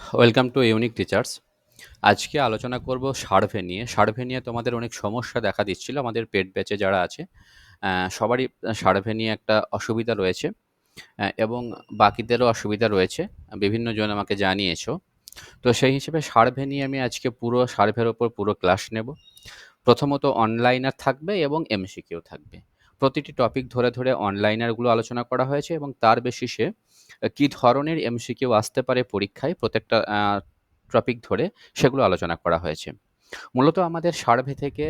Welcome to unique teachers আজকে আলোচনা করব সার্ভে নিয়ে। সার্ভে নিয়ে তোমাদের অনেক সমস্যা দেখা দিচ্ছিল। আমাদের পেট ব্যাচে যারা আছে সবারই সার্ভে নিয়ে একটা অসুবিধা রয়েছে এবং বাকিদেরও অসুবিধা রয়েছে। বিভিন্ন জন আমাকে জানিয়েছো। তো সেই হিসেবে সার্ভে নিয়ে আমি আজকে পুরো সার্ভের ওপর পুরো ক্লাস নেব। প্রথমত অনলাইনার থাকবে এবং এমসিকিউ থাকবে। প্রতিটি টপিক ধরে ধরে অনলাইনারগুলো আলোচনা করা হয়েছে এবং তার বেসিসে কি ধরনের এমসিকিউ আসতে পারে পরীক্ষায় প্রত্যেকটা টপিক ধরে সেগুলো আলোচনা করা হয়েছে। মূলত আমাদের সার্ভে থেকে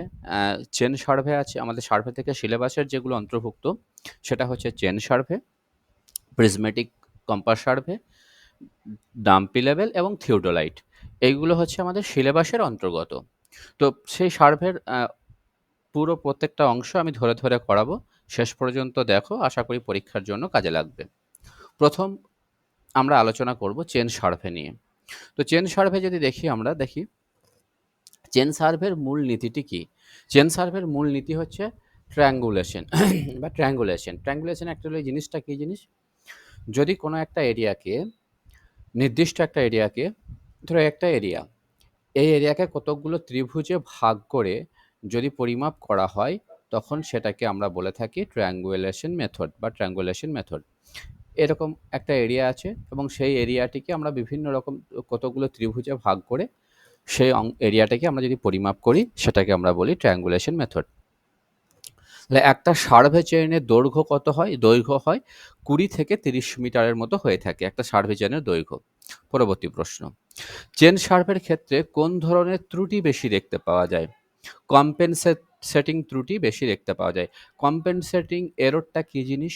চেন সার্ভে আছে, আমাদের সার্ভে থেকে সিলেবাসের যেগুলো অন্তর্ভুক্ত, সেটা হচ্ছে chain survey prismatic compass survey dumpy level এবং থিওডোলাইট এইগুলো হচ্ছে আমাদের সিলেবাসের অন্তর্গত। তো সেই সার্ভের পুরো প্রত্যেকটা অংশ আমি ধরে ধরে করাবো। শেষ পর্যন্ত দেখো, আশা করি পরীক্ষার জন্য কাজে লাগবে। প্রথম আমরা আলোচনা করব চেন সার্ভে নিয়ে। তো চেন সার্ভে যদি দেখি আমরা, দেখি। চেন সার্ভের মূল নীতিটি কি? চেন সার্ভের মূল নীতি হচ্ছে ট্র্যাঙ্গুলেশন বা ট্র্যাঙ্গুলেশন। ট্র্যাঙ্গুলেশন অ্যাকচুয়ালি জিনিসটা কী জিনিস? যদি কোনো একটা এরিয়াকে, নির্দিষ্ট একটা এরিয়াকে, ধরো একটা এরিয়া, এই এরিয়াকে কতকগুলো ত্রিভুজে ভাগ করে যদি পরিমাপ করা হয়, তখন সেটাকে আমরা বলে থাকি ট্রায়াঙ্গুলেশন মেথড বা ট্রায়াঙ্গুলেশন মেথড। এরকম একটা এরিয়া আছে এবং সেই এরিয়াটিকে আমরা বিভিন্ন রকম কতগুলো ত্রিভুজে ভাগ করে সেই এরিয়াটাকে আমরা যদি পরিমাপ করি, সেটাকে আমরা বলি ট্রায়াঙ্গুলেশন মেথড তাহলে একটা সার্ভে চেনের দৈর্ঘ্য কত হয়? দৈর্ঘ্য হয় কুড়ি থেকে তিরিশ মিটারের মতো হয়ে থাকে একটা সার্ভে চেনের দৈর্ঘ্য। পরবর্তী প্রশ্ন। চেন সার্ভের ক্ষেত্রে কোন ধরনের ত্রুটি বেশি দেখতে পাওয়া যায়? কম্পেনসেট সেটিং ত্রুটি বেশি দেখতে পাওয়া যায়। কম্পেনসেটিং এররটা কী জিনিস?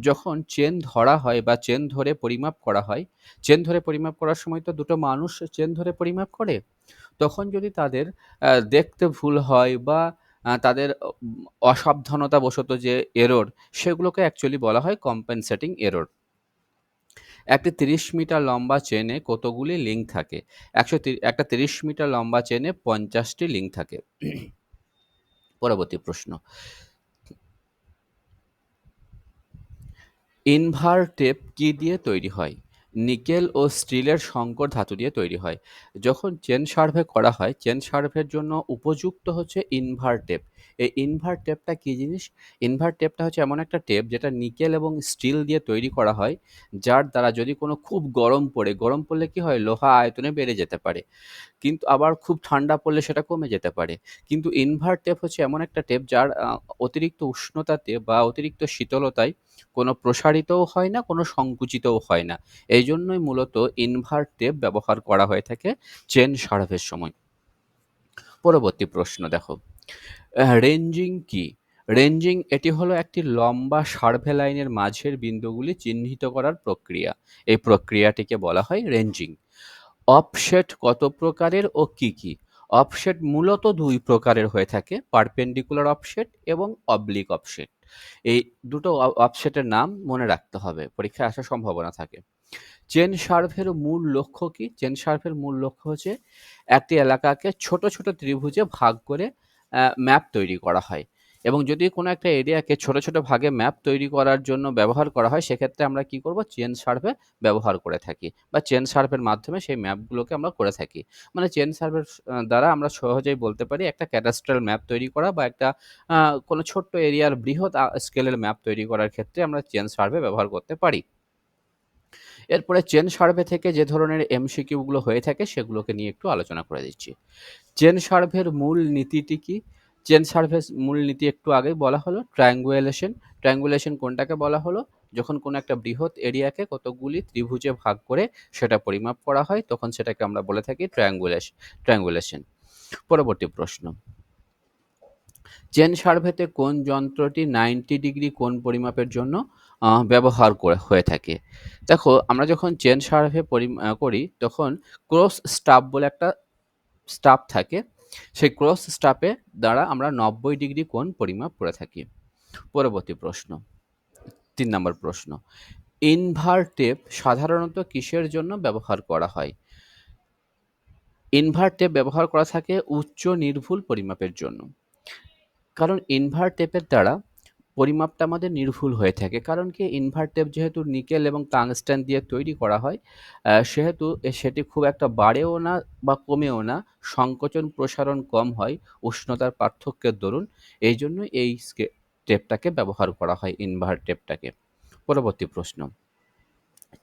যখন চেন ধরা হয় বা চেন ধরে পরিমাপ করা হয়, চেন ধরে পরিমাপ করার সময় তো দুটো মানুষ চেন ধরে পরিমাপ করে। তখন যদি তাদের দেখতে ভুল হয় বা তাদের অসাবধানতাবশত যে এরর সেগুলোকে অ্যাকচুয়ালি বলা হয় কম্পেনসেটিং এরর একটি তিরিশ মিটার লম্বা চেনে কতগুলি লিঙ্ক থাকে? একশো একটা তিরিশ মিটার লম্বা চেনে পঞ্চাশটি লিঙ্ক থাকে। পরবর্তী প্রশ্ন। ইনভারটেপ কি দিয়ে তৈরি হয়? নিকেল ও স্টিলের সংকর ধাতু দিয়ে তৈরি হয়। যখন চেন সার্ভে করা হয়, চেন সার্ভের জন্য উপযুক্ত হচ্ছে ইনভার টেপ এই ইনভার টেপটা কী জিনিস? ইনভার টেপটা হচ্ছে এমন একটা টেপ যেটা নিকেল এবং স্টিল দিয়ে তৈরি করা হয়, যার দ্বারা যদি কোনো খুব গরম পড়ে, গরম পড়লে কি হয়? লোহা আয়তনে বেড়ে যেতে পারে। কিন্তু আবার খুব ঠান্ডা পড়লে সেটা কমে যেতে পারে। কিন্তু ইনভার টেপ হচ্ছে এমন একটা টেপ যার অতিরিক্ত উষ্ণতাতে বা অতিরিক্ত শীতলতায় কোনো প্রসারিতও হয় না, কোনো সংকুচিতও হয় না। এই জন্যই মূলত ইনভার টেপ ব্যবহার করা হয়ে থাকে চেন সার্ভের সময়। পরবর্তী প্রশ্ন দেখো। রেঞ্জিং কি? রেঞ্জিং এটি হলো একটি লম্বা সার্ভে লাইনের মাঝের বিন্দুগুলি চিহ্নিত করার প্রক্রিয়া। এই প্রক্রিয়াটিকে বলা হয় রেঞ্জিং। অফসেট কত প্রকারের ও কি কি? অফসেট মূলত দুই প্রকারের হয়ে থাকে, পারপেন্ডিকুলার অফসেট এবং অবলিক অফসেট। এই দুটো অফসেটের নাম মনে রাখতে হবে, পরীক্ষায় আসার সম্ভাবনা থাকে। চেন সার্ভের মূল লক্ষ্য কি? চেন সার্ভের মূল লক্ষ্য হচ্ছে একটি এলাকাকে ছোট ছোট ত্রিভুজে ভাগ করে ম্যাপ তৈরি করা হয়। এবং যদি কোনো একটা এরিয়াকে ছোট ছোট ভাগে ম্যাপ তৈরি করার জন্য ব্যবহার করা হয়, সেক্ষেত্রে আমরা কি করব? চেন সার্ভে ব্যবহার করে থাকি বা চেন সার্ভের মাধ্যমে সেই ম্যাপগুলোকে আমরা করে থাকি। মানে চেন সার্ভের দ্বারা আমরা সহজেই বলতে পারি একটা ক্যাটাস্ট্রাল ম্যাপ তৈরি করা বা একটা কোনো ছোট্ট এরিয়ার বৃহৎ স্কেলের ম্যাপ তৈরি করার ক্ষেত্রে আমরা চেন সার্ভে ব্যবহার করতে পারি। এরপরে চেন সার্ভে থেকে যে ধরনের এমসিকিউগুলো হয়ে থাকে সেগুলোকে নিয়ে একটু আলোচনা করে দিচ্ছি। চেন সার্ভের মূল নীতিটি কি? চেন সার্ভে মূল নীতি একটু আগেই বলা হলো ট্রায়াঙ্গুলেশন ট্রায়াঙ্গুলেশন কোনটাকে বলা হলো? যখন কোনো একটা বৃহৎ এরিয়াকে কতগুলি ত্রিভুজে ভাগ করে সেটা পরিমাপ করা হয়, তখন সেটাকে আমরা বলে থাকি ট্রায়াঙ্গুলেশন ট্রায়াঙ্গুলেশন পরবর্তী প্রশ্ন। চেন সার্ভেতে কোন যন্ত্রটি নাইনটি ডিগ্রি কোন পরিমাপের জন্য ব্যবহার করে, হয়ে থাকে। দেখো, আমরা যখন চেন সার্ভে করি, তখন ক্রস স্টাফ বলে একটা স্টাফ থাকে। সেই ক্রস স্টাপে দ্বারা আমরা নব্বই ডিগ্রি কোণ পরিমাপ করে থাকি। পরবর্তী প্রশ্ন। তিন নম্বর প্রশ্ন। ইনভার্টেপ সাধারণত কিসের জন্য ব্যবহার করা হয়? ইনভার্টেপ ব্যবহার করা থাকে উচ্চ নির্ভুল পরিমাপের জন্য। কারণ ইনভার্টেপের দ্বারা পরিমাপটা আমাদের নির্ভুল হয়ে থাকে। কারণ কি? ইনভার্ট টেপ যেহেতু নিকেল এবং টাংস্টেন দিয়ে তৈরি করা হয় সেহেতু সেটি খুব একটা বাড়েও না বা কমেও না, সংকোচন প্রসারণ কম হয়, উষ্ণতার পার্থক্যের দরুন। এই জন্য এই টেপটাকে ব্যবহার করা হয় ইনভার্ট টেপটাকে পরবর্তী প্রশ্ন।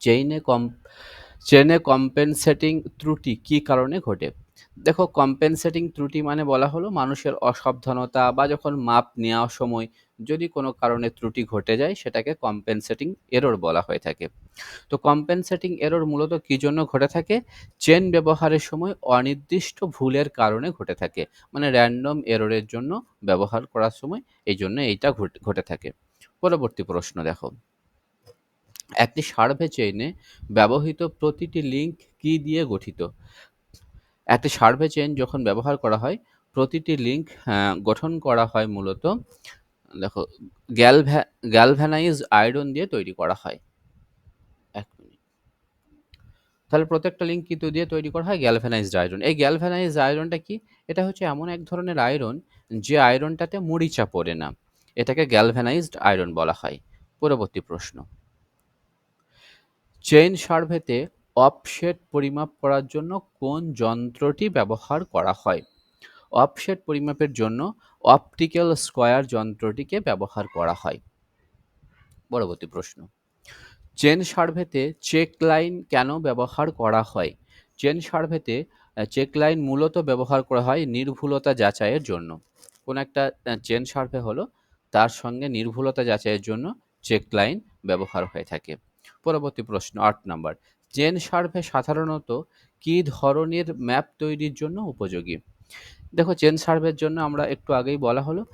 চেইনে কম চেনে কম্পেনসেটিং ত্রুটি কি কারণে ঘটে? দেখো কম্পেনসেটিং ত্রুটি মানে বলা হলো মানুষের অসাবধানতা বা যখন মাপ নেওয়ার সময় যদি কোনো কারণে ত্রুটি ঘটে যায়, সেটাকে কম্পেনসেটিং এরর বলা হয়ে থাকে। তো কম্পেনসেটিং এরর মূলত কি জন্য ঘটে থাকে? চেন ব্যবহারের সময় অনির্দিষ্ট ভুলের কারণে ঘটে থাকে। মানে র্যান্ডম এররের জন্য ব্যবহার করার সময় এই জন্য এইটা ঘটে থাকে। পরবর্তী প্রশ্ন দেখো। একটি সার্ভে চেইনে ব্যবহৃত প্রতিটি লিঙ্ক কি দিয়ে গঠিত? একটি সার্ভে চেইন যখন ব্যবহার করা হয়, প্রতিটি লিঙ্ক গঠন করা হয় মূলত দেখো গ্যালভ্যা গ্যালভ্যানাইজ আয়রন দিয়ে তৈরি করা হয়। এক মিনিট। তাহলে প্রত্যেকটা লিঙ্ক কিন্তু দিয়ে তৈরি করা হয় গ্যালভ্যানাইজড আয়রন এই গ্যালভ্যানাইজড আয়রনটা কি? এটা হচ্ছে এমন এক ধরনের আয়রন যে আয়রনটাতে মরিচা পড়ে না। এটাকে গ্যালভ্যানাইজড আয়রন বলা হয়। পরবর্তী প্রশ্ন। চেইন সার্ভেতে অফসেট পরিমাপ করার জন্য কোন যন্ত্রটি ব্যবহার করা হয়? অফসেট পরিমাপের জন্য অপটিক্যাল স্কোয়ার যন্ত্রটিকে ব্যবহার করা হয়। পরবর্তী প্রশ্ন। চেন সার্ভেতে চেক লাইন কেন ব্যবহার করা হয়? চেন সার্ভেতে চেক লাইন মূলত ব্যবহার করা হয় নির্ভুলতা যাচাইয়ের জন্য। কোন একটা চেন সার্ভে হলো, তার সঙ্গে নির্ভুলতা যাচাইয়ের জন্য চেক লাইন ব্যবহার হয়ে থাকে। পরবর্তী প্রশ্ন, আট নম্বর। চেন সার্ভে সাধারণত কি ধরনের ম্যাপ তৈরির জন্য উপযোগী? দেখো, চেন সার্ভের জন্য আমরা একটু আগেই বলা হলো।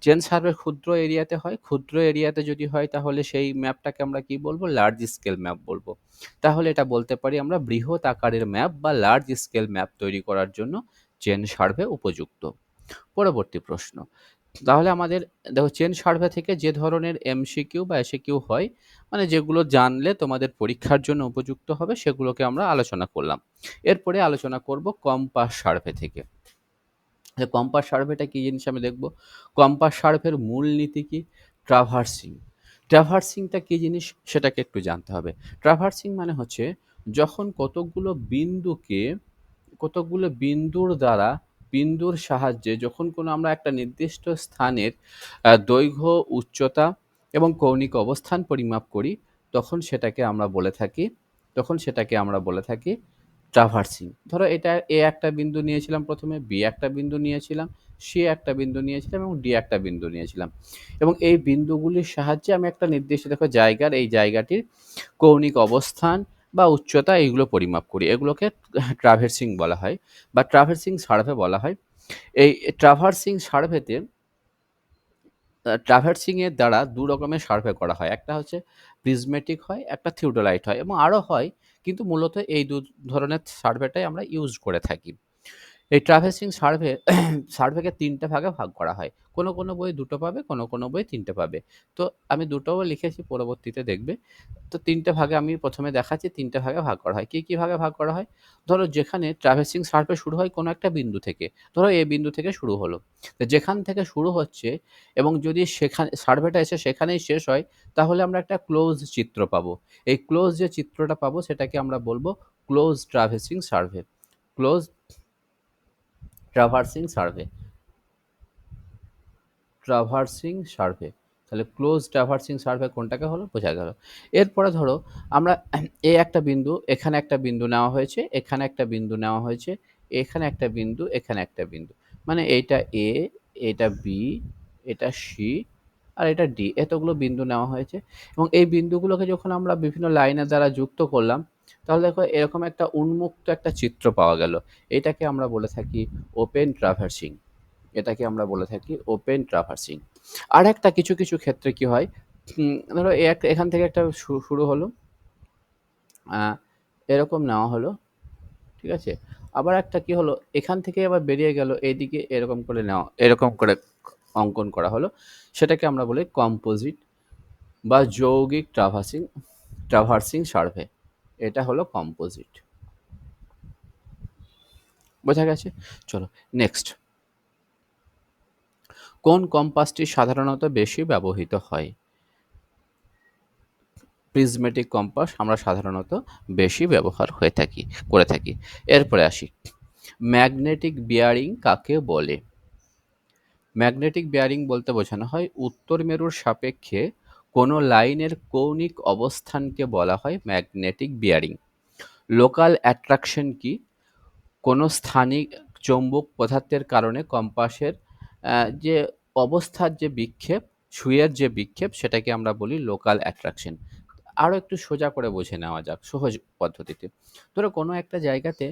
চেন সার্ভে ক্ষুদ্র এরিয়াতে হয়। ক্ষুদ্র এরিয়াতে যদি হয়, তাহলে সেই ম্যাপটাকে আমরা কি বলব? লার্জ স্কেল ম্যাপ বলব। তাহলে এটা বলতে পারি আমরা বৃহৎ আকারের ম্যাপ বা লার্জ স্কেল ম্যাপ তৈরি করার জন্য চেন সার্ভে উপযুক্ত। পরবর্তী প্রশ্ন। তাহলে আমাদের, দেখো, চেন সার্ভে থেকে যে ধরনের এমসিকিউ বা এসিকিউ হয় মানে যেগুলো জানলে তোমাদের পরীক্ষার জন্য উপযুক্ত হবে, সেগুলোকে আমরা আলোচনা করলাম। এরপরে আলোচনা করব কম্পাস সার্ভে থেকে। কম্পাস সার্ভেটা কী জিনিস আমি দেখব? কম্পাস সার্ভের মূল নীতি কী? ট্রাভার্সিং ট্রাভার্সিংটা কী জিনিস সেটাকে একটু জানতে হবে। ট্রাভার্সিং মানে হচ্ছে যখন কতকগুলো বিন্দুকে, কতকগুলো বিন্দুর দ্বারা, বিন্দুর সাহায্যে যখন কোনো আমরা একটা নির্দিষ্ট স্থানের দৈর্ঘ্য, উচ্চতা এবং কৌণিক অবস্থান পরিমাপ করি, তখন সেটাকে আমরা বলে থাকি, তখন সেটাকে আমরা বলে থাকি ট্রাভার্সিং ধরো এটা এ একটা বিন্দু নিয়েছিলাম প্রথমে, বি একটা বিন্দু নিয়েছিলাম, সি একটা বিন্দু নিয়েছিলাম এবং ডি একটা বিন্দু নিয়েছিলাম। এবং এই বিন্দুগুলির সাহায্যে আমি একটা নির্দিষ্ট, দেখো, জায়গার, এই জায়গাটির কৌণিক অবস্থান বা উচ্চতা এইগুলো পরিমাপ করি। এগুলোকে ট্রাভার্সিং বলা হয় বা ট্রাভার্সিং সার্ভে বলা হয়। এই ট্রাভার্সিং সার্ভেতে ট্রাভার্সিংয়ের দ্বারা দু রকমের সার্ভে করা হয়। একটা হচ্ছে প্রিজমেটিক হয়, একটা থিওডোলাইট হয় এবং আরও হয় কিন্তু মূলত এই দু ধরনের সার্ভেটাই আমরা ইউজ করে থাকি। এই ট্রাভেসিং সার্ভে সার্ভেকে তিনটে ভাগে ভাগ করা হয়। কোনো কোনো বই দুটো পাবে, কোনো কোনো বই তিনটে পাবে। তো আমি দুটোও লিখেছি, পরবর্তীতে দেখবে। তো তিনটে ভাগে আমি প্রথমে দেখাচ্ছি, তিনটে ভাগে ভাগ করা হয়। কী কী ভাগে ভাগ করা হয়? ধরো যেখানে ট্রাভেসিং সার্ভে শুরু হয় কোনো একটা বিন্দু থেকে। ধরো এই বিন্দু থেকে শুরু হলো। তো যেখান থেকে শুরু হচ্ছে এবং যদি সেখানে সার্ভেটা এসে সেখানেই শেষ হয়, তাহলে আমরা একটা ক্লোজ চিত্র পাবো। এই ক্লোজ যে চিত্রটা পাবো, সেটাকে আমরা বলব close traversing survey close traversing survey traversing survey তাহলে ক্লোজ ট্রাভার্সিং সার্ভে কোনটাকে হলো? বোঝা গেল। এরপরে ধরো, আমরা এ একটা বিন্দু, এখানে একটা বিন্দু নেওয়া হয়েছে, এখানে একটা বিন্দু নেওয়া হয়েছে, এখানে একটা বিন্দু, এখানে একটা বিন্দু। মানে এইটা এ এটা বি এটা সি আর এটা ডি এতগুলো বিন্দু নেওয়া হয়েছে। এবং এই বিন্দুগুলোকে যখন আমরা বিভিন্ন লাইনের দ্বারা যুক্ত করলাম তাহলে দেখো এরকম একটা উন্মুক্ত একটা চিত্র পাওয়া গেল। এটাকে আমরা বলে থাকি ওপেন ট্রাভার্সিং এটাকে আমরা বলে থাকি ওপেন ট্রাভার্সিং আর একটা কিছু কিছু ক্ষেত্রে কি হয়? ধরো এখান থেকে একটা শুরু হলো। এরকম নেওয়া হলো। ঠিক আছে? আবার একটা কি হলো? এখান থেকে আবার বেরিয়ে গেল, এইদিকে এরকম করে নেওয়া, এরকম করে অঙ্কন করা হলো। সেটাকে আমরা বলি কম্পোজিট বা যৌগিক ট্রাভার্সিং ট্রাভার্সিং সার্ভে এটা হলো কম্পোজিট বোঝা গেছে? চলো নেক্সট কোন কম্পাসটি সাধারণত বেশি ব্যবহৃত হয়? প্রিজমেটিক কম্পাস আমরা সাধারণত বেশি ব্যবহার হয়ে থাকি, করে থাকি। এরপরে আসি। ম্যাগনেটিক বিয়ারিং কাকে বলে? ম্যাগনেটিক বিয়ারিং বলতে বোঝানো হয় উত্তর মেরুর সাপেক্ষে কোনো লাইনের কৌণিক অবস্থানকে বলা হয় ম্যাগনেটিক বিয়ারিং। লোকাল অ্যাট্রাকশন কি? কোনো স্থানিক চৌম্বক পদার্থের কারণে কম্পাসের যে অবস্থার যে বিক্ষেপ সুইয়ের যে বিক্ষেপ, সেটাকে আমরা বলি লোকাল অ্যাট্রাকশন। আরও একটু সোজা করে বুঝে নেওয়া যাক সহজ পদ্ধতিতে। ধরো কোনো একটা জায়গাতে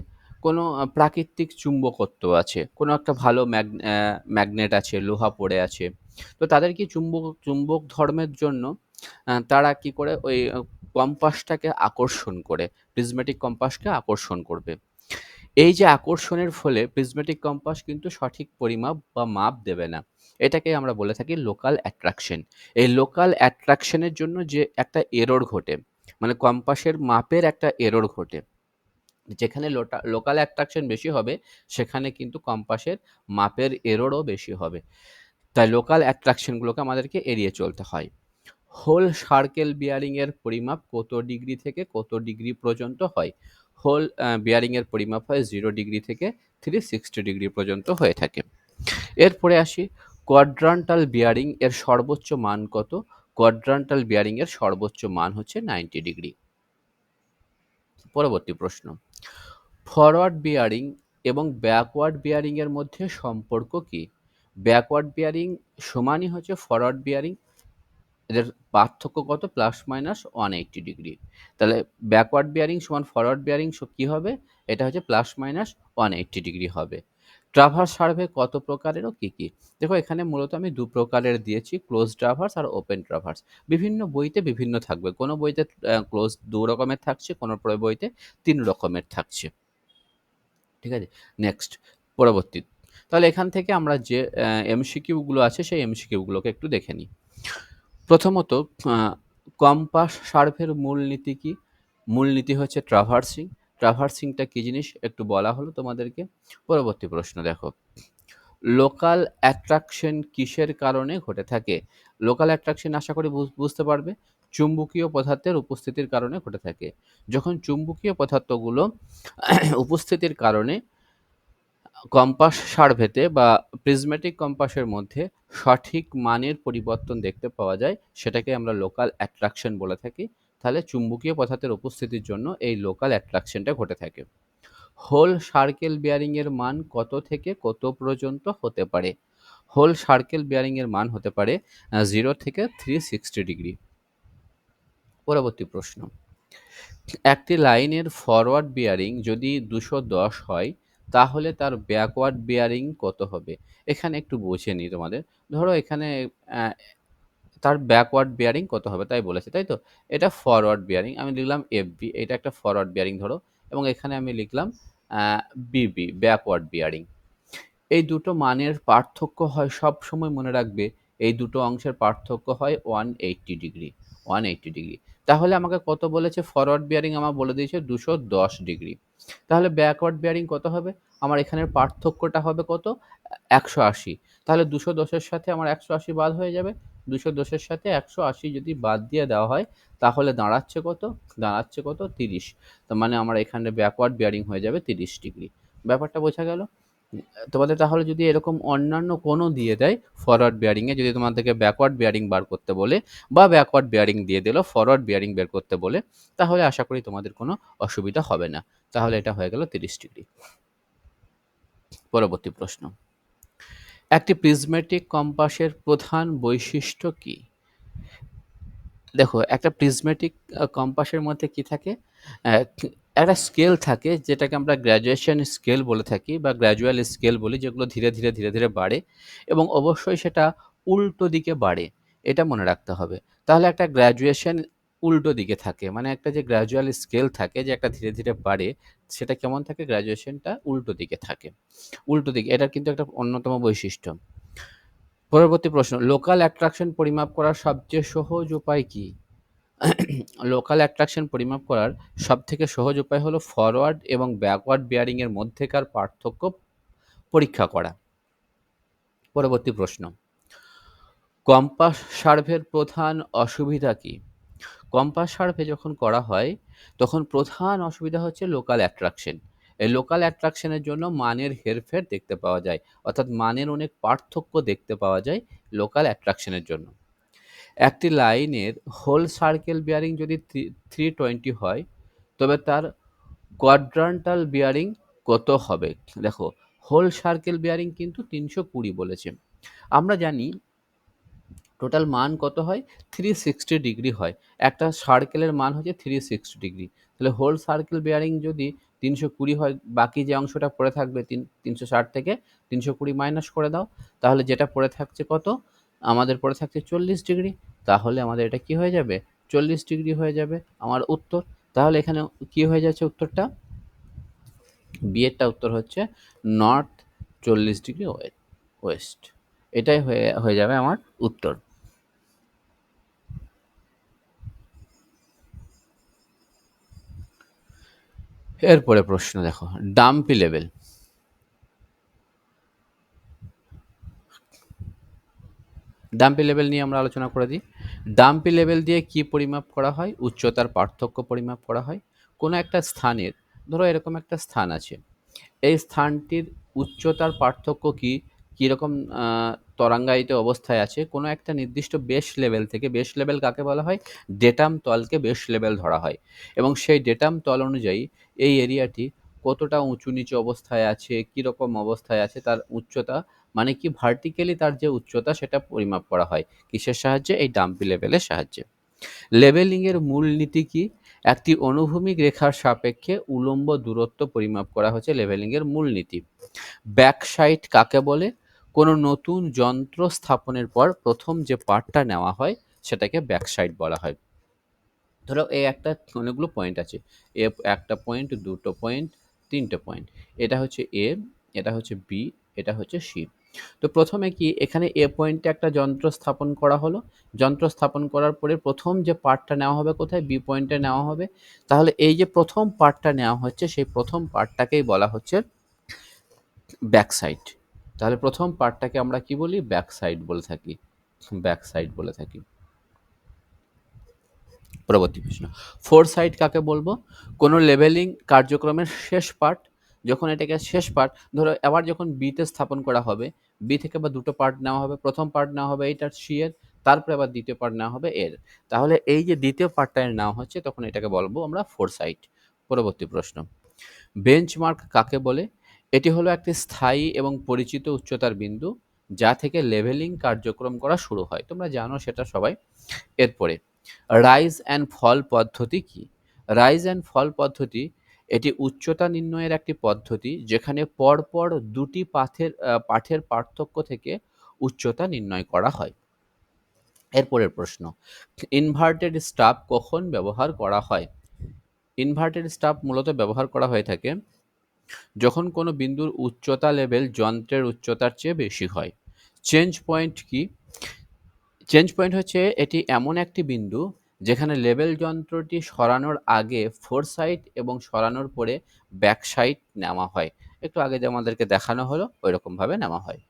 কোনো প্রাকৃতিক চুম্বকত্ব আছে, কোনো একটা ভালো ম্যাগ ম্যাগনেট আছে, লোহা পড়ে আছে, তো তাদের কি চুম্বক চুম্বক ধর্মের জন্য তারা কি করে ওই কম্পাসটাকে আকর্ষণ করে প্রিজমেটিক কম্পাসকে আকর্ষণ করবে। এই যে আকর্ষণের ফলে প্রিজমেটিক কম্পাস কিন্তু সঠিক পরিমাপ বা মাপ দেবে না, এটাকে আমরা বলে থাকি লোকাল অ্যাট্রাকশন এই লোকাল অ্যাট্রাকশনের জন্য যে একটা এরর ঘটে মানে কম্পাসের মাপের একটা এরর ঘটে যেখানে লোকাল অ্যাট্রাকশন বেশি হবে, সেখানে কিন্তু কম্পাসের মাপের এররও বেশি হবে। তাই লোকাল অ্যাট্রাকশনগুলোকে আমাদেরকে এড়িয়ে চলতে হয়। হোল সার্কেল বিয়ারিংয়ের পরিমাপ কত ডিগ্রি থেকে কত ডিগ্রি পর্যন্ত হয়? হোল বিয়ারিংয়ের পরিমাপ হয় জিরো ডিগ্রি থেকে থ্রি সিক্সটি ডিগ্রি পর্যন্ত হয়ে থাকে। এরপরে আসি কোয়াড্রান্টাল বিয়ারিং এর সর্বোচ্চ মান কত? কোয়াড্রান্টাল বিয়ারিং এর সর্বোচ্চ মান হচ্ছে নাইনটি ডিগ্রি পরবর্তী প্রশ্ন। ফরওয়ার্ড বিয়ারিং এবং ব্যাকওয়ার্ড বিয়ারিং এর মধ্যে সম্পর্ক কি? ব্যাকওয়ার্ড বিয়ারিং সমানই হচ্ছে ফরওয়ার্ড বিয়ারিং এদের পার্থক্য কত? Plus minus one eighty degree তাহলে ব্যাকওয়ার্ড বিয়ারিং সমান ফরওয়ার্ড বিয়ারিং কী হবে? এটা হচ্ছে plus minus one eighty degree হবে। ট্রাভার্স সার্ভে কত প্রকারেরও কী কী? দেখো, এখানে মূলত আমি দু প্রকারের দিয়েছি ক্লোজ ট্রাভার্স আর ওপেন ট্রাভার্স বিভিন্ন বইতে বিভিন্ন থাকবে। কোনো বইতে ক্লোজ দু রকমের থাকছে, কোনো বইতে তিন রকমের থাকছে। ঠিক আছে? নেক্সট পরবর্তী। তাহলে এখান থেকে আমরা যে এমসিকিউগুলো আছে, সেই এমসিকিউগুলোকে একটু দেখে নিই। প্রথমত কম্পাস সার্ভের মূলনীতি কি? মূলনীতি হচ্ছে ট্রাভার্সিং ট্রাভার্সিংটা কী জিনিস? একটু বলা হলো তোমাদেরকে। পরবর্তী প্রশ্ন দেখো। লোকাল অ্যাট্রাকশন কিসের কারণে ঘটে থাকে? লোকাল অ্যাট্রাকশন আশা করি বুঝতে পারবে। চুম্বকীয় পদার্থের উপস্থিতির কারণে ঘটে থাকে। যখন চুম্বকীয় পদার্থগুলো উপস্থিতির কারণে কম্পাস সার্ভেতে বা প্রিজমেটিক কম্পাসের মধ্যে সঠিক মানের পরিবর্তন দেখতে পাওয়া যায়, সেটাকে আমরা লোকাল অ্যাট্রাকশন বলে থাকি। তাহলে চুম্বকীয় পদার্থের উপস্থিতির জন্য এই লোকাল অ্যাট্রাকশনটা ঘটে থাকে। হোল সার্কেল বিয়ারিংয়ের মান কত থেকে কত পর্যন্ত হতে পারে? হোল সার্কেল বিয়ারিংয়ের মান হতে পারে জিরো থেকে থ্রি সিক্সটি ডিগ্রি পরবর্তী প্রশ্ন। একটি লাইনের ফরওয়ার্ড বিয়ারিং যদি দুশো দশ হয়, তাহলে তার ব্যাকওয়ার্ড বিয়ারিং কত হবে? এখানে একটু বুঝে নিই তোমাদের। ধরো এখানে তার ব্যাকওয়ার্ড বিয়ারিং কত হবে? তাই বলেছে, তাই তো? এটা ফরওয়ার্ড বিয়ারিং আমি লিখলাম এফ বি এটা একটা ফরওয়ার্ড বিয়ারিং ধরো, এবং এখানে আমি লিখলাম বিবি ব্যাকওয়ার্ড বিয়ারিং এই দুটো মানের পার্থক্য হয় সব সময় মনে রাখবে, এই দুটো অংশের পার্থক্য হয় one eighty degree one eighty degree তাহলে আমাকে কত বলেছে? ফরওয়ার্ড বিয়ারিং আমার বলে দিয়েছে দুশো দশ ডিগ্রি তাহলে ব্যাকওয়ার্ড বিয়ারিং কত হবে? আমার এখানের পার্থক্যটা হবে কত? একশো আশি। তাহলে দুশো দশের সাথে আমার একশো আশি বাদ হয়ে যাবে। দুশো দশের সাথে একশো আশি যদি বাদ দিয়ে দেওয়া হয়, তাহলে দাঁড়াচ্ছে কত? দাঁড়াচ্ছে কত? তিরিশ। তার মানে আমার এখানে ব্যাকওয়ার্ড বিয়ারিং হয়ে যাবে তিরিশ ডিগ্রি। ব্যাপারটা বোঝা গেল? তোমাদের তাহলে যদি এরকম অন্যান্য কোনো দিয়ে দেয় ফরওয়ার্ড বিয়ারিংয়ে যদি তোমাদেরকে ব্যাকওয়ার্ড বিয়ারিং বার করতে বলে, বা ব্যাকওয়ার্ড বিয়ারিং দিয়ে দিল ফরওয়ার্ড বিয়ারিং বের করতে বলে, তাহলে আশা করি তোমাদের কোনো অসুবিধা হবে না। তাহলে এটা হয়ে গেল তিরিশ ডিগ্রি। পরবর্তী প্রশ্ন। একটি প্রিজমেটিক কম্পাসের প্রধান বৈশিষ্ট্য কি? দেখো, একটা প্রিজমেটিক কম্পাসের মধ্যে কি থাকে? একটা স্কেল থাকে যেটাকে আমরা গ্র্যাজুয়েশন স্কেল বলে থাকি বা গ্র্যাজুয়াল স্কেল বলি, যেগুলো ধীরে ধীরে ধীরে ধীরে বাড়ে এবং অবশ্যই সেটা উল্টো দিকে বাড়ে, এটা মনে রাখতে হবে। তাহলে একটা গ্র্যাজুয়েশন উল্টো দিকে থাকে মানে একটা যে গ্র্যাজুয়াল স্কেল থাকে যে একটা ধীরে ধীরে বাড়ে সেটা কেমন থাকে? গ্র্যাজুয়েশনটা উল্টো দিকে থাকে। উল্টো দিকে, এটার কিন্তু একটা অন্যতম বৈশিষ্ট্য। পরবর্তী প্রশ্ন লোকাল অ্যাট্রাকশন পরিমাপ করার সবচেয়ে সহজ উপায় কি? লোকাল অ্যাট্রাকশন পরিমাপ করার সব থেকে সহজ উপায় হলো ফরওয়ার্ড এবং ব্যাকওয়ার্ড বিয়ারিংয়ের মধ্যেকার পার্থক্য পরীক্ষা করা। পরবর্তী প্রশ্ন কম্পাস সার্ভের প্রধান অসুবিধা কী? কম্পাস সার্ভে যখন করা হয় তখন প্রধান অসুবিধা হচ্ছে লোকাল অ্যাট্রাকশন এই লোকাল অ্যাট্রাকশনের জন্য মানের হেরফের দেখতে পাওয়া যায়, অর্থাৎ মানের অনেক পার্থক্য দেখতে পাওয়া যায় লোকাল অ্যাট্রাকশনের জন্য। একটি লাইনের হোল সার্কেল বিয়ারিং যদি থ্রি টোয়েন্টি হয়, তবে তার কোয়াড্রান্টাল বিয়ারিং কত হবে? দেখো হোল সার্কেল বিয়ারিং কিন্তু তিনশো কুড়ি বলেছে। আমরা জানি টোটাল মান কত হয়? থ্রি সিক্সটি ডিগ্রি হয়। একটা সার্কেলের মান হচ্ছে থ্রি সিক্সটি ডিগ্রি তাহলে হোল সার্কেল বিয়ারিং যদি তিনশো কুড়ি হয়, বাকি যে অংশটা পড়ে থাকবে তিন, তিনশো ষাট থেকে তিনশো কুড়ি মাইনাস করে দাও। তাহলে যেটা পড়ে থাকছে কত? আমাদের পড়ে থাকছে চল্লিশ ডিগ্রি তাহলে আমাদের এটা কি হয়ে যাবে? চল্লিশ ডিগ্রি হয়ে যাবে আমার উত্তর। তাহলে এখানে কি হয়ে যাচ্ছে উত্তরটা? বিয়েরটা উত্তর হচ্ছে নর্থ চল্লিশ ডিগ্রি ওয়েস্ট এটাই হয়ে হয়ে যাবে আমার উত্তর। এরপরে প্রশ্ন দেখো, ডাম্পি লেভেল। ডাম্পি লেভেল নিয়ে আমরা আলোচনা করে দিই। ডাম্পি লেভেল দিয়ে কি পরিমাপ করা হয়? উচ্চতার পার্থক্য পরিমাপ করা হয়। কোনো একটা স্থানের, ধরো এরকম একটা স্থান আছে। এই স্থানটির উচ্চতার পার্থক্য কি? কীরকম তরাঙ্গায়িত অবস্থায় আছে, কোনো একটা নির্দিষ্ট বেশ লেভেল থেকে, বেশ লেভেল কাকে বলা হয়? ডেটাম তলকে বেশ লেভেল ধরা হয়। এবং সেই ডেটাম তল অনুযায়ী এই এরিয়াটি কতটা উঁচু নিচু অবস্থায় আছে, কীরকম অবস্থায় আছে, তার উচ্চতা মানে কি ভার্টিক্যালি তার যে উচ্চতা সেটা পরিমাপ করা হয়। কিসের সাহায্যে? এই ডাম্পি লেভেলের সাহায্যে। লেভেলিংয়ের মূল নীতি কি? একটি অনুভূমিক রেখার সাপেক্ষে উলম্ব দূরত্ব পরিমাপ করা হচ্ছে লেভেলিংয়ের মূলনীতি ব্যাকসাইট কাকে বলে? কোনো নতুন যন্ত্র স্থাপনের পর প্রথম যে পার্টটা নেওয়া হয়, সেটাকে ব্যাকসাইড বলা হয়। ধরো এই একটা অনেকগুলো পয়েন্ট আছে। এ একটা পয়েন্ট দুটো পয়েন্ট তিনটে পয়েন্ট এটা হচ্ছে এ এটা হচ্ছে বি এটা হচ্ছে সি তো প্রথমে কি এখানে এ পয়েন্টে একটা যন্ত্র স্থাপন করা হলো? যন্ত্র স্থাপন করার পরে প্রথম যে পার্টটা নেওয়া হবে কোথায়? বি পয়েন্টে নেওয়া হবে। তাহলে এই যে প্রথম পার্টটা নেওয়া হচ্ছে, সেই প্রথম পার্টটাকেই বলা হচ্ছে ব্যাক সাইড তাহলে প্রথম পার্টটাকে আমরা কি বলি? ব্যাক সাইড বলে থাকি। ব্যাক সাইড বলে থাকি। পরবর্তী প্রশ্ন। ফোর সাইড কাকে বলব? কোনো লেভেলিং কার্যক্রমের শেষ পার্ট, যখন এটাকে শেষ পার্ট, ধরো আবার যখন বিতে স্থাপন করা হবে বি থেকে বা দুটো পার্ট নেওয়া হবে, প্রথম পার্ট নেওয়া হবে এইটার সি এর, তারপরে আবার দ্বিতীয় পার্ট নেওয়া হবে এর। তাহলে এই যে দ্বিতীয় পার্টটা নেওয়া হচ্ছে, তখন এটাকে বলব আমরা ফোর সাইট পরবর্তী প্রশ্ন। বেঞ্চমার্ক কাকে বলে? এটি হলো একটি স্থায়ী এবং পরিচিত উচ্চতার বিন্দু, যা থেকে লেভেলিং কার্যক্রম করা শুরু হয়। তোমরা জানো সেটা সবাই। এরপরে রাইজ অ্যান্ড ফল পদ্ধতি কি? রাইজ অ্যান্ড ফল পদ্ধতি, এটি উচ্চতা নির্ণয়ের একটি পদ্ধতি, যেখানে পরপর দুটি পাথের পাঠের পার্থক্য থেকে উচ্চতা নির্ণয় করা হয়। এরপরের প্রশ্ন ইনভার্টেড স্টাফ কখন ব্যবহার করা হয়? ইনভার্টেড স্টাফ মূলত ব্যবহার করা হয়ে থাকে যখন কোনো বিন্দুর উচ্চতা লেভেল যন্ত্রের উচ্চতার চেয়ে বেশি হয়। চেঞ্জ পয়েন্ট কি? চেঞ্জ পয়েন্ট হচ্ছে এটি এমন একটি বিন্দু যেখানে লেবেল যন্ত্রটি সরানোর আগে ফোর সাইড এবং সরানোর পরে ব্যাক সাইড নেওয়া হয়। একটু আগে যে আমাদেরকে দেখানো হলো ওই রকমভাবে নেওয়া হয়।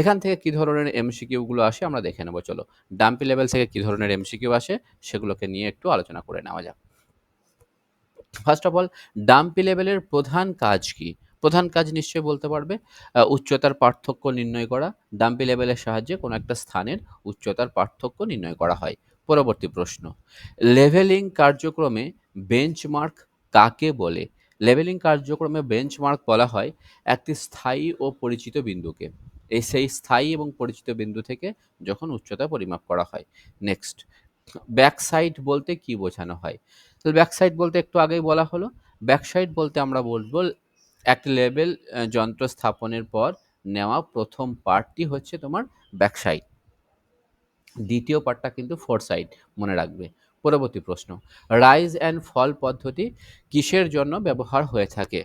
এখান থেকে কী ধরনের এমসিকিউগুলো আসে আমরা দেখে নেব, চলো। ডাম্পি লেভেল থেকে কী ধরনের এমসিকিউ আসে সেগুলোকে নিয়ে একটু আলোচনা করে নেওয়া যাক। ফার্স্ট অফ অল ডাম্পি লেভেলের প্রধান কাজ কি? প্রধান কাজ নিশ্চয়ই বলতে পারবে উচ্চতার পার্থক্য নির্ণয় করা। ডাম্পি লেভেলের সাহায্যে কোনো একটা স্থানের উচ্চতার পার্থক্য নির্ণয় করা হয়। পরবর্তী প্রশ্ন লেভেলিং কার্যক্রমে বেঞ্চমার্ক কাকে বলে? লেভেলিং কার্যক্রমে বেঞ্চমার্ক বলা হয় একটি স্থায়ী ও পরিচিত বিন্দুকে। এই সেই স্থায়ী এবং পরিচিত বিন্দু থেকে যখন উচ্চতা পরিমাপ করা হয়। নেক্সট ব্যাকসাইড বলতে কি বোঝানো হয়? তাহলে ব্যাকসাইড বলতে একটু আগেই বলা হলো। ব্যাকসাইড বলতে আমরা বলব একটা লেভেল যন্ত্র স্থাপনের পর নেওয়া প্রথম পার্টটি হচ্ছে তোমার ব্যাকসাইড। দ্বিতীয় পার্টটা কিন্তু ফোর সাইড মনে রাখবে। পরবর্তী প্রশ্ন, রাইজ অ্যান্ড ফল পদ্ধতি কিসের জন্য ব্যবহার হয়ে থাকে?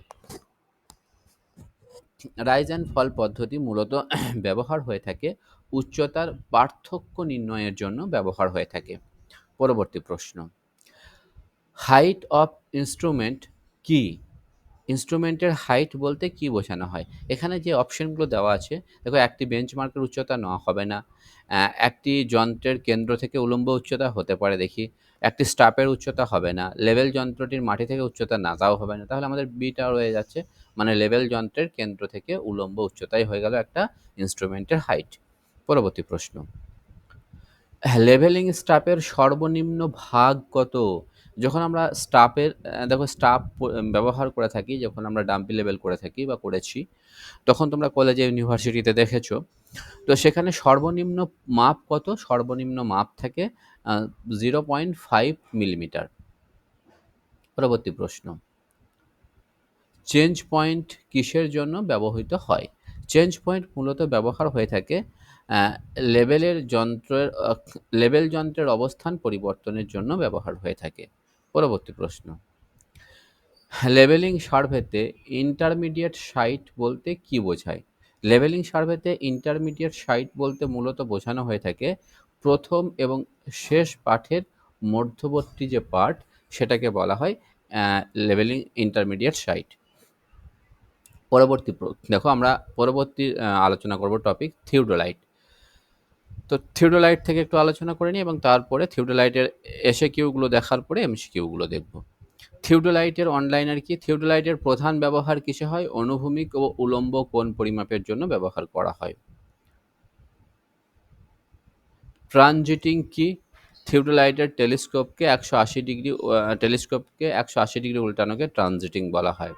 রাইজ অ্যান্ড ফল পদ্ধতি মূলত ব্যবহার হয়ে থাকে উচ্চতার পার্থক্য নির্ণয়ের জন্য ব্যবহার হয়ে থাকে। পরবর্তী প্রশ্ন। হাইট অফ ইনস্ট্রুমেন্ট কি? ইনস্ট্রুমেন্টের হাইট বলতে কি বোঝানো হয়? এখানে যে অপশনগুলো দেওয়া আছে, দেখো একটি বেঞ্চমার্কের উচ্চতা নেওয়া হবে না। একটি যন্ত্রের কেন্দ্র থেকে উলম্ব উচ্চতা হতে পারে, দেখি। একটি স্টাপের উচ্চতা হবে না। লেভেল যন্ত্রটির মাটি থেকে উচ্চতা না, তাও হবে না। তাহলে আমাদের বিটা রয়ে যাচ্ছে মানে লেভেল যন্ত্রের কেন্দ্র থেকে উলম্ব উচ্চতাই হয়ে গেল একটা ইনস্ট্রুমেন্টের হাইট পরবর্তী প্রশ্ন। লেভেলিং স্টাফের সর্বনিম্ন ভাগ কত? যখন আমরা স্টাপের দেখো স্টাপ ব্যবহার করে থাকি, যখন আমরা ডাম্পি লেভেল করে থাকি বা করেছি, তখন তোমরা কলেজে ইউনিভার্সিটিতে দেখেছ। তো সেখানে সর্বনিম্ন মাপ কত? সর্বনিম্ন মাপ থাকে জিরো পয়েন্ট ফাইভ মিলিমিটার। পরবর্তী প্রশ্ন। চেঞ্জ পয়েন্ট কিসের জন্য ব্যবহৃত হয়? চেঞ্জ পয়েন্ট মূলত ব্যবহার হয়ে থাকে লেভেলের যন্ত্রের লেভেল যন্ত্রের অবস্থান পরিবর্তনের জন্য ব্যবহার হয়ে থাকে। পরবর্তী প্রশ্ন। লেভেলিং সার্ভেতে ইন্টারমিডিয়েট সাইট বলতে কি বোঝায়? লেভেলিং সার্ভেতে ইন্টারমিডিয়েট সাইট বলতে মূলত বোঝানো হয়ে থাকে প্রথম এবং শেষ পাঠের মধ্যবর্তী যে পার্ট, সেটাকে বলা হয় লেভেলিং ইন্টারমিডিয়েট সাইট। পরবর্তী দেখো আমরা পরবর্তী আলোচনা করব টপিক থিওডোলাইট। তো থিওডোলাইট থেকে একটু আলোচনা করে নিই এবং তারপরে থিওডোলাইটের এসে কিউগুলো দেখার পরে এমসি কিউগুলো দেখব। থিওডোলাইটের অনলাইনার কি? থিওডোলাইটের প্রধান ব্যবহার কিসে হয়? অনুভূমিক ও উলম্ব কোণ পরিমাপের জন্য ব্যবহার করা হয়। ট্রানজিটিং কি? থিওডোলাইটের টেলিস্কোপকে একশো আশি ডিগ্রি টেলিস্কোপকে একশো আশি ডিগ্রি উল্টানোকে ট্রানজিটিং বলা হয়।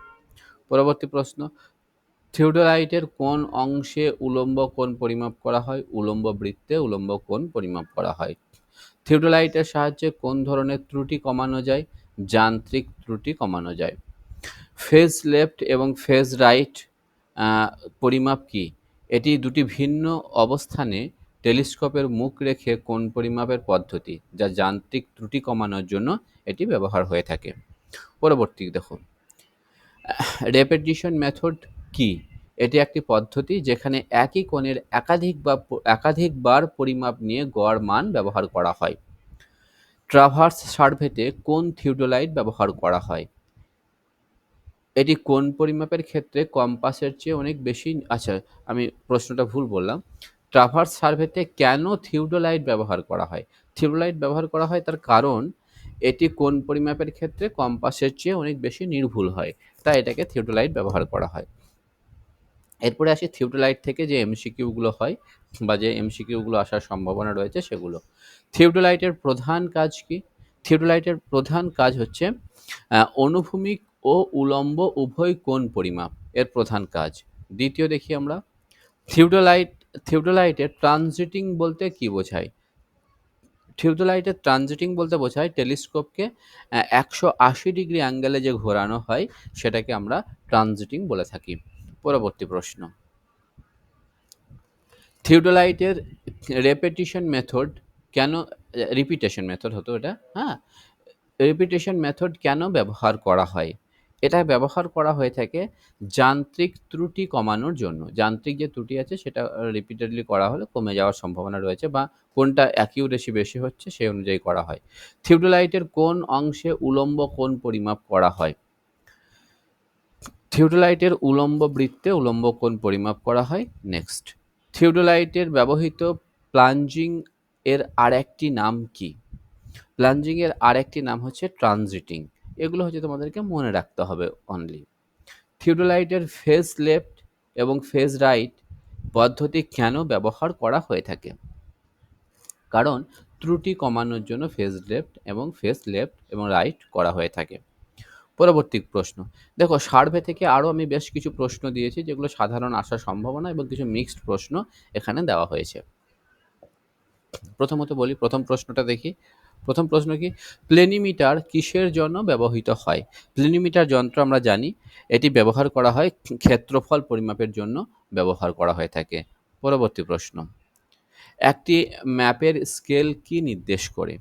পরবর্তী প্রশ্ন থিওডোলাইটের কোন অংশে উলম্ব কোণ পরিমাপ করা হয়? উলম্ব বৃত্তে উলম্ব কোণ পরিমাপ করা হয়। থিওডোলাইটের সাহায্যে কোন ধরনের ত্রুটি কমানো যায়? যান্ত্রিক ত্রুটি কমানো যায়। ফেজ লেফট এবং ফেজ রাইট পরিমাপ কি? এটি দুটি ভিন্ন অবস্থানে টেলিস্কোপের মুখ রেখে কোন পরিমাপের পদ্ধতি, যা যান্ত্রিক ত্রুটি কমানোর জন্য এটি ব্যবহার হয়ে থাকে। পরবর্তী দেখো। রেপেটিশন মেথড কি? এটি একটি পদ্ধতি যেখানে একই কোণের একাধিক বা একাধিকবার পরিমাপ নিয়ে গড় মান ব্যবহার করা হয়। ট্রাভার্স সার্ভেতে কোন থিওডোলাইট ব্যবহার করা হয়? এটি কোন পরিমাপের ক্ষেত্রে কম্পাসের চেয়ে অনেক বেশি আচ্ছা আমি প্রশ্নটা ভুল বললাম। ট্রাভার্স সার্ভেতে কেন থিওডোলাইট ব্যবহার করা হয়? থিওডোলাইট ব্যবহার করা হয় তার কারণ এটি কোন পরিমাপের ক্ষেত্রে কম্পাসের চেয়ে অনেক বেশি নির্ভুল হয়, তাই এটাকে থিওডোলাইট ব্যবহার করা হয়। এরপরে আসি থিওডোলাইট থেকে যে এমসিকিউগুলো হয় বা যে এমসিকিউগুলো আসার সম্ভাবনা রয়েছে সেগুলো। থিওডোলাইটের প্রধান কাজ কি? থিওডোলাইটের প্রধান কাজ হচ্ছে অনুভূমিক ও উলম্ব উভয় কোণ পরিমাপ এর প্রধান কাজ। দ্বিতীয় দেখি আমরা। থিওডোলাইট থিওডোলাইটের ট্রানজিটিং বলতে কি বোঝায়? থিওডোলাইটের ট্রানজিটিং বলতে বোঝায় টেলিস্কোপকে একশো আশি ডিগ্রি অ্যাঙ্গেলে যে ঘোরানো হয় সেটাকে আমরা ট্রানজিটিং বলে থাকি। পরবর্তী প্রশ্ন। থিওডোলাইটের রেপিটেশন মেথড কেন রিপিটেশন মেথড হতো এটা? হ্যাঁ রিপিটেশন মেথড কেন ব্যবহার করা হয়? এটা ব্যবহার করা হয়ে থাকে যান্ত্রিক ত্রুটি কমানোর জন্য। যান্ত্রিক যে ত্রুটি আছে সেটা রিপিটেডলি করা হলে কমে যাওয়ার সম্ভাবনা রয়েছে বা কোনটা অ্যাকিউরেসি বেশি হচ্ছে সেই অনুযায়ী করা হয়। থিওডোলাইটের কোন অংশে উলম্ব কোন পরিমাপ করা হয়? থিওডোলাইটের উলম্ব বৃত্তে উলম্ব কোণ পরিমাপ করা হয়। নেক্সট থিওডোলাইটের ব্যবহৃত প্লাঞ্জিং এর আরেকটি নাম কি? প্লাঞ্জিং এর আরেকটি নাম হচ্ছে ট্রানজিটিং। এগুলো হচ্ছে তোমাদেরকে মনে রাখতে হবে অনলি থিওডোলাইটের ফেজ লেফট এবং ফেজ রাইট পদ্ধতি কেন ব্যবহার করা হয়ে থাকে? কারণ ত্রুটি কমানোর জন্য ফেজ লেফট এবং ফেজ লেফট এবং রাইট করা হয়ে থাকে। পরবর্তী প্রশ্ন। দেখো, সার্ভে থেকে আরও আমি বেশ কিছু প্রশ্ন দিয়েছি, যেগুলো সাধারণ আসার সম্ভাবনা এবং কিছু মিক্সড প্রশ্ন এখানে দেওয়া হয়েছে। প্রথমত বলি, প্রথম প্রশ্নটা দেখি। প্রথম প্রশ্ন কি, প্লেনিমিটার কিসের জন্য ব্যবহৃত হয়? প্লেনিমিটার যন্ত্র আমরা জানি, এটি ব্যবহার করা হয় ক্ষেত্রফল পরিমাপের জন্য ব্যবহার করা হয়ে থাকে। পরবর্তী প্রশ্ন, একটি ম্যাপের স্কেল কি নির্দেশ করে?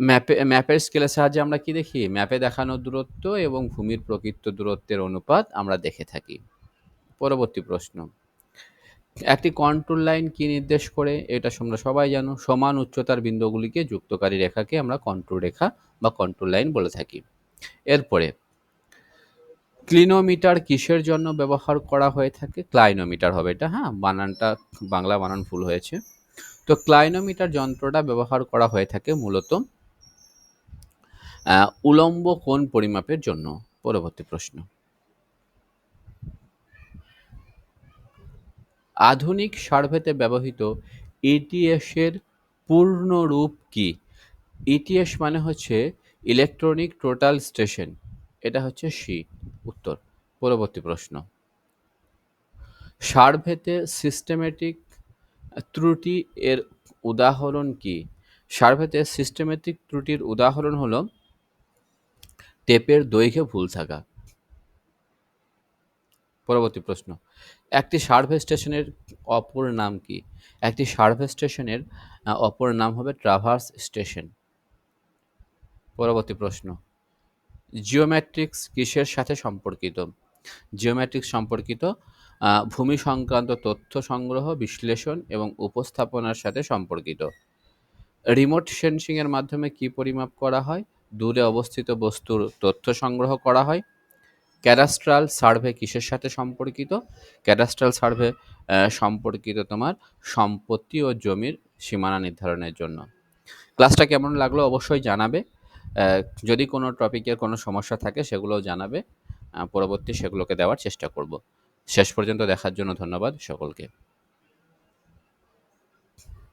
ম্যাপে, ম্যাপের স্কেলের সাহায্যে আমরা কি দেখি? ম্যাপে দেখানো দূরত্ব এবং ভূমির প্রকৃত দূরত্বের অনুপাত আমরা দেখে থাকি। পরবর্তী প্রশ্ন। একটি কন্ট্রোল লাইন কি নির্দেশ করে? এটা তোমরা সবাই জানো। সমান উচ্চতার বিন্দুগুলিকে যুক্তকারী রেখাকে আমরা কন্ট্রোল রেখা বা কন্ট্রোল লাইন বলে থাকি। এরপরে ক্লিনোমিটার কিসের জন্য ব্যবহার করা হয়ে থাকে? ক্লাইনোমিটার হবে এটা হ্যাঁ? বানানটা, বাংলা বানান ভুল হয়েছে। তো ক্লাইনোমিটার যন্ত্রটা ব্যবহার করা হয়ে থাকে মূলত উলম্ব কোণ পরিমাপের জন্য পরবর্তী প্রশ্ন। আধুনিক সার্ভেতে ব্যবহৃত ইটিএস এর পূর্ণ রূপ কি? ইটিএস মানে হচ্ছে ইলেকট্রনিক টোটাল স্টেশন এটা হচ্ছে সি উত্তর। পরবর্তী প্রশ্ন। সার্ভেতে সিস্টেমেটিক ত্রুটি এর উদাহরণ কি? সার্ভেতে সিস্টেমেটিক ত্রুটির উদাহরণ হলো টেপের দৈর্ঘ্যে ভুল থাকা। পরবর্তী প্রশ্ন, একটি সার্ভে স্টেশনের অপর নাম কি? একটি সার্ভে স্টেশনের অপর নাম হবে ট্রাভার্স স্টেশন। পরবর্তী প্রশ্ন, জিওমেট্রিক্স কিসের সাথে সম্পর্কিত? জিওমেট্রিক্স সম্পর্কিত ভূমি সংক্রান্ত তথ্য সংগ্রহ, বিশ্লেষণ এবং উপস্থাপনার সাথে সম্পর্কিত। রিমোট সেন্সিংয়ের মাধ্যমে কি পরিমাপ করা হয়? দূরে অবস্থিত বস্তুর তথ্য সংগ্রহ করা হয়। ক্যাডাস্ট্রাল সার্ভে কিসের সাথে সম্পর্কিত? ক্যাডাস্ট্রাল সার্ভে সম্পর্কিত তোমার সম্পত্তি ও জমির সীমানা নির্ধারণের জন্য। ক্লাসটা কেমন লাগল অবশ্যই জানাবে। যদি কোনো টপিকের কোনো সমস্যা থাকে সেগুলোও জানাবে। পরবর্তী সেগুলোকে দেওয়ার চেষ্টা করব। শেষ পর্যন্ত দেখার জন্য ধন্যবাদ সকলকে।